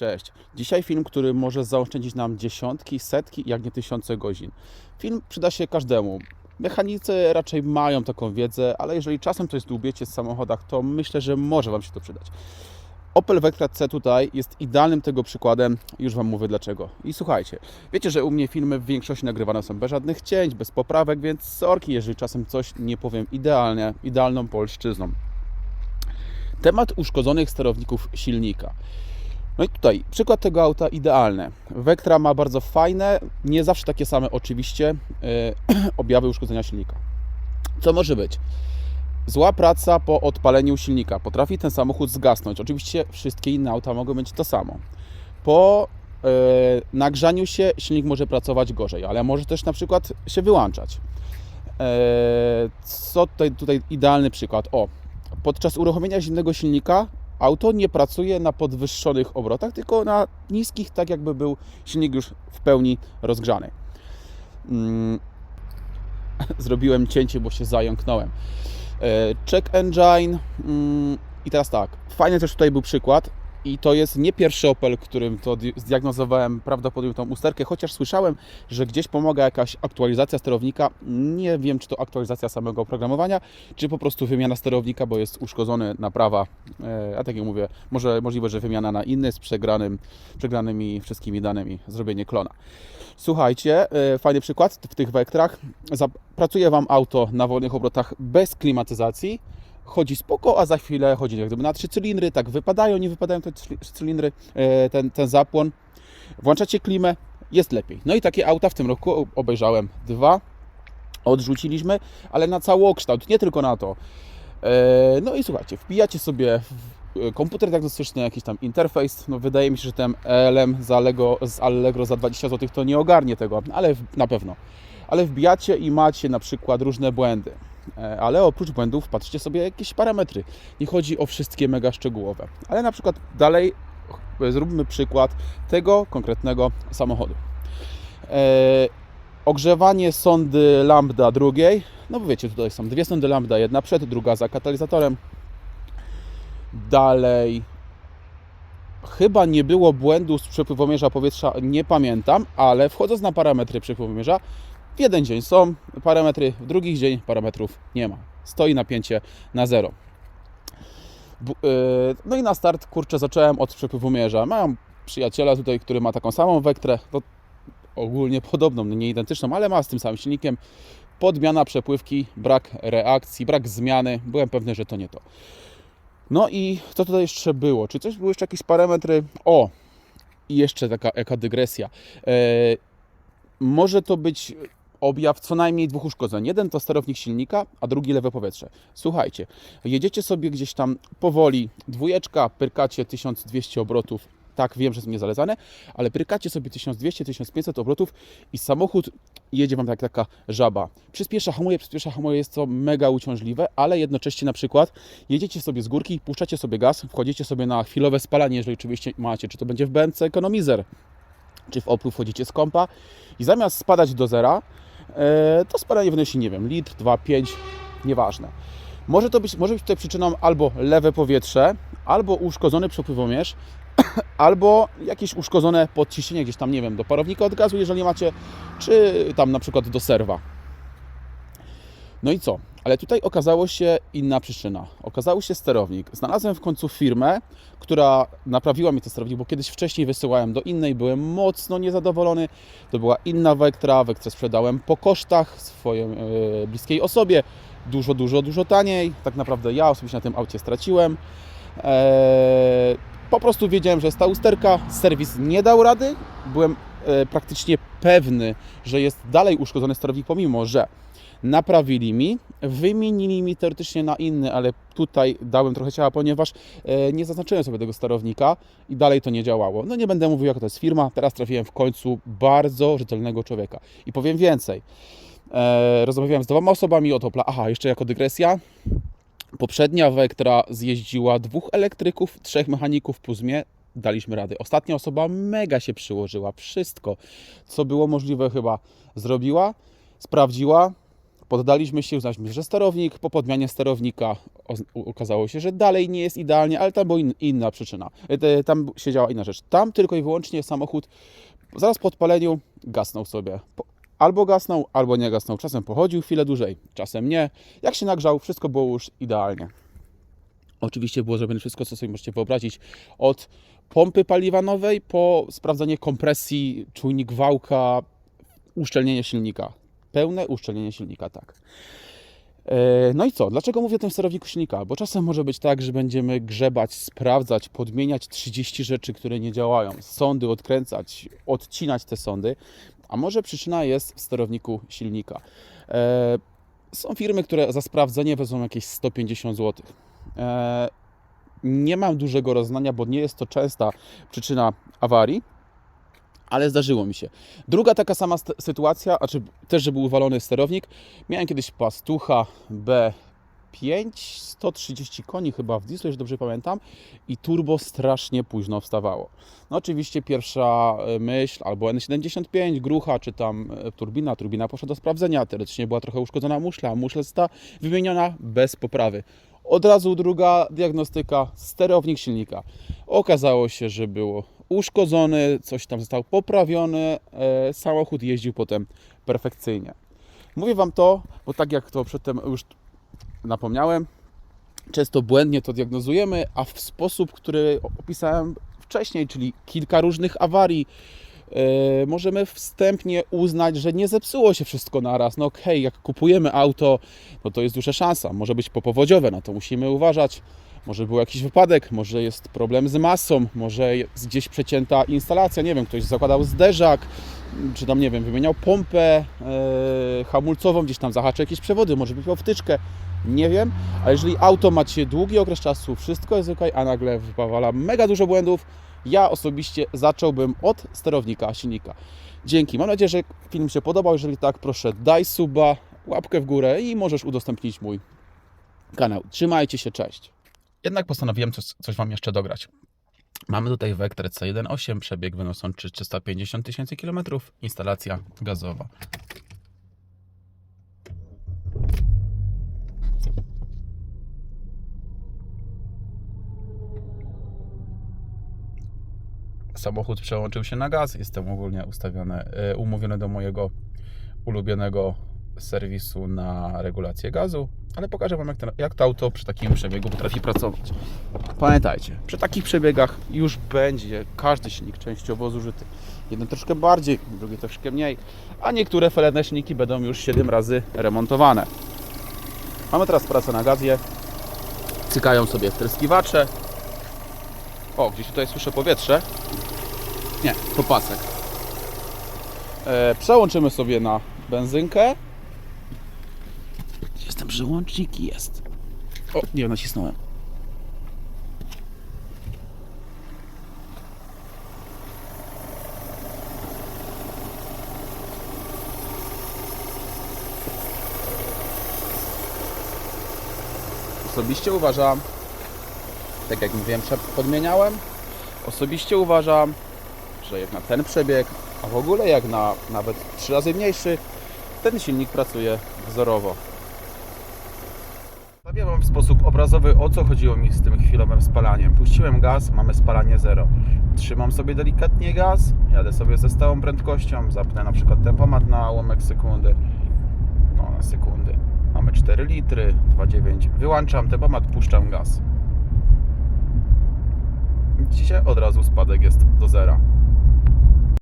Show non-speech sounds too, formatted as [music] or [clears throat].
Cześć. Dzisiaj film, który może zaoszczędzić nam dziesiątki, setki, jak nie tysiące godzin. Film przyda się każdemu. Mechanicy raczej mają taką wiedzę, ale jeżeli czasem coś dłubiecie w samochodach, to myślę, że może Wam się to przydać. Opel Vectra C tutaj jest idealnym tego przykładem, już Wam mówię dlaczego. I słuchajcie, wiecie, że u mnie filmy w większości nagrywane są bez żadnych cięć, bez poprawek, więc sorki, jeżeli czasem coś nie powiem idealnie, idealną polszczyzną. Temat uszkodzonych sterowników silnika. No i tutaj przykład tego auta idealny. Vectra ma bardzo fajne, nie zawsze takie same oczywiście, yy, [clears throat] objawy uszkodzenia silnika. Co może być? Zła praca po odpaleniu silnika. Potrafi ten samochód zgasnąć. Oczywiście wszystkie inne auta mogą mieć to samo. Po yy, nagrzaniu się silnik może pracować gorzej, ale może też na przykład się wyłączać. Yy, co tutaj, tutaj idealny przykład? O, podczas uruchomienia zimnego silnika auto nie pracuje na podwyższonych obrotach, tylko na niskich, tak jakby był silnik już w pełni rozgrzany. Mm. [laughs] Zrobiłem cięcie, bo się zająknąłem. E, Check engine. mm, I teraz tak, fajny też tutaj był przykład. I to jest nie pierwszy Opel, którym to di- zdiagnozowałem prawdopodobnie tą usterkę, chociaż słyszałem, że gdzieś pomaga jakaś aktualizacja sterownika. Nie wiem, czy to aktualizacja samego oprogramowania, czy po prostu wymiana sterownika, bo jest uszkodzony naprawa. E, A tak jak mówię, może możliwe, że wymiana na inny z przegranym, przegranymi wszystkimi danymi, zrobienie klona. Słuchajcie, e, fajny przykład w tych wektrach. Pracuje Wam auto na wolnych obrotach bez klimatyzacji. Chodzi spoko, a za chwilę chodzi jak gdyby na trzy cylindry, tak wypadają, nie wypadają te cylindry, e, ten, ten zapłon. Włączacie klimę, jest lepiej. No i takie auta w tym roku obejrzałem dwa, odrzuciliśmy, ale na całokształt, nie tylko na to. E, No i słuchajcie, wbijacie sobie e, komputer diagnostyczny, jakiś tam interfejs. No wydaje mi się, że ten ELM z Allegro, z Allegro za 20 zł to nie ogarnie tego, ale na pewno. Ale wbijacie i macie na przykład różne błędy. E, Ale oprócz błędów patrzcie sobie jakieś parametry. Nie chodzi o wszystkie mega szczegółowe. Ale na przykład dalej ch- zróbmy przykład tego konkretnego samochodu. E, ogrzewanie sondy lambda drugiej. No bo wiecie, tutaj są dwie sondy lambda, jedna przed, druga za katalizatorem. Dalej. Chyba nie było błędu z przepływomierza powietrza, nie pamiętam, ale wchodząc na parametry przepływomierza, w jeden dzień są parametry, w drugi dzień parametrów nie ma. Stoi napięcie na zero. Yy, No i na start, kurczę, zacząłem od przepływomierza. Mam przyjaciela tutaj, który ma taką samą wektrę, no, ogólnie podobną, nie identyczną, ale ma z tym samym silnikiem. Podmiana przepływki, brak reakcji, brak zmiany. Byłem pewny, że to nie to. No i co tutaj jeszcze było? Czy coś były jeszcze jakieś parametry? O, i jeszcze taka jaka dygresja. E, może to być objaw co najmniej dwóch uszkodzeń. Jeden to sterownik silnika, a drugi lewe powietrze. Słuchajcie, jedziecie sobie gdzieś tam powoli, dwójeczka, pyrkacie 1200 obrotów. Tak, wiem, że jest niezalecane, ale prykacie sobie 1200-1500 obrotów i samochód jedzie Wam jak taka żaba. Przyspiesza, hamuje, przyspiesza, hamuje, jest to mega uciążliwe, ale jednocześnie na przykład jedziecie sobie z górki, puszczacie sobie gaz, wchodzicie sobie na chwilowe spalanie, jeżeli oczywiście macie, czy to będzie w BMC Economizer, czy w Oplu wchodzicie z kompa i zamiast spadać do zera, to spadanie wynosi, nie wiem, litr, 2, 5, nieważne. Może to być, może być tutaj przyczyną albo lewe powietrze, albo uszkodzony przepływomierz, [clears throat] albo jakieś uszkodzone podciśnienie gdzieś tam, nie wiem, do parownika od gazu, jeżeli macie, czy tam na przykład do serwa. No i co? Ale tutaj okazało się inna przyczyna. Okazał się sterownik. Znalazłem w końcu firmę, która naprawiła mi ten sterownik, bo kiedyś wcześniej wysyłałem do innej, byłem mocno niezadowolony. To była inna Vectra, Vectrę sprzedałem po kosztach swojej e, bliskiej osobie, dużo, dużo, dużo taniej. Tak naprawdę ja osobiście na tym aucie straciłem. E, po prostu wiedziałem, że jest ta usterka, serwis nie dał rady. Byłem e, praktycznie pewny, że jest dalej uszkodzony sterownik, pomimo że naprawili mi, wymienili mi teoretycznie na inny, ale tutaj dałem trochę ciała, ponieważ e, nie zaznaczyłem sobie tego sterownika i dalej to nie działało. No nie będę mówił, jaka to jest firma, teraz trafiłem w końcu bardzo rzetelnego człowieka. I powiem więcej. E, rozmawiałem z dwoma osobami od Opla. Aha, jeszcze jako dygresja. Poprzednia Vectra zjeździła dwóch elektryków, trzech mechaników plus mnie. Daliśmy radę. Ostatnia osoba mega się przyłożyła. Wszystko, co było możliwe chyba zrobiła, sprawdziła, Poddaliśmy się, uznaliśmy, że sterownik, po podmianie sterownika okazało się, że dalej nie jest idealnie, ale tam była in, inna przyczyna. E, Tam siedziała inna rzecz. Tam tylko i wyłącznie samochód zaraz po odpaleniu gasnął sobie. Albo gasnął, albo nie gasnął. Czasem pochodził chwilę dłużej, czasem nie. Jak się nagrzał, wszystko było już idealnie. Oczywiście było zrobione wszystko, co sobie możecie wyobrazić. Od pompy paliwa nowej po sprawdzanie kompresji, czujnik wałka, uszczelnienie silnika. Pełne uszczelnienie silnika, tak. E, No i co? Dlaczego mówię o tym sterowniku silnika? Bo czasem może być tak, że będziemy grzebać, sprawdzać, podmieniać 30 rzeczy, które nie działają, sądy odkręcać, odcinać te sądy, a może przyczyna jest w sterowniku silnika. E, Są firmy, które za sprawdzenie wezmą jakieś 150 zł. E, Nie mam dużego roznania, bo nie jest to częsta przyczyna awarii, ale zdarzyło mi się. Druga taka sama sytuacja, znaczy też, że był uwalony sterownik. Miałem kiedyś pastucha B5, 130 koni chyba w dieslu, jeśli dobrze pamiętam, i turbo strasznie późno wstawało. No oczywiście pierwsza e, myśl, albo N75, grucha, czy tam e, turbina, turbina poszła do sprawdzenia, teoretycznie była trochę uszkodzona muszla, została wymieniona bez poprawy. Od razu druga diagnostyka, sterownik silnika. Okazało się, że było uszkodzony, coś tam zostało poprawione, e, samochód jeździł potem perfekcyjnie. Mówię Wam to, bo tak jak to przedtem już napomniałem, często błędnie to diagnozujemy, a w sposób, który opisałem wcześniej, czyli kilka różnych awarii, możemy wstępnie uznać, że nie zepsuło się wszystko naraz. No okej, jak kupujemy auto, no to jest duża szansa. Może być popowodziowe, na to musimy uważać. Może był jakiś wypadek, może jest problem z masą, może jest gdzieś przecięta instalacja, nie wiem, ktoś zakładał zderzak, czy tam, nie wiem, wymieniał pompę e, hamulcową, gdzieś tam zahaczył jakieś przewody, może wypiął wtyczkę, nie wiem, ale jeżeli auto macie długi okres czasu, wszystko jest ok, a nagle wypawala mega dużo błędów, ja osobiście zacząłbym od sterownika silnika. Dzięki. Mam nadzieję, że film się podobał. Jeżeli tak, proszę daj suba, łapkę w górę i możesz udostępnić mój kanał. Trzymajcie się, cześć. Jednak postanowiłem coś, coś Wam jeszcze dograć. Mamy tutaj Vector C1.8, przebieg wynoszący 350 tysięcy kilometrów, instalacja gazowa. Samochód przełączył się na gaz, jestem ogólnie ustawiony, e, umówiony do mojego ulubionego serwisu na regulację gazu, ale pokażę Wam, jak, ten, jak to auto przy takim przebiegu potrafi pracować. Pamiętajcie, przy takich przebiegach już będzie każdy silnik częściowo zużyty. Jeden troszkę bardziej, drugi troszkę mniej, a niektóre felerne silniki będą już 7 razy remontowane. Mamy teraz pracę na gazie, cykają sobie wtryskiwacze. O, gdzieś tutaj słyszę powietrze. Nie, to pasek. E, przełączymy sobie na benzynkę. Jest ten przełącznik? Jest. O, nie nacisnąłem. Osobiście uważam, tak jak mówiłem, podmieniałem. Osobiście uważam, że jak na ten przebieg, a w ogóle jak na nawet 3 razy mniejszy, ten silnik pracuje wzorowo. Powiem Wam w sposób obrazowy, o co chodziło mi z tym chwilowym spalaniem. Puściłem gaz, mamy spalanie 0. Trzymam sobie delikatnie gaz, jadę sobie ze stałą prędkością, zapnę na przykład tempomat na łomek sekundy, no na sekundy. Mamy 4 litry, 2,9. Wyłączam tempomat, puszczam gaz. Dzisiaj od razu spadek jest do zera.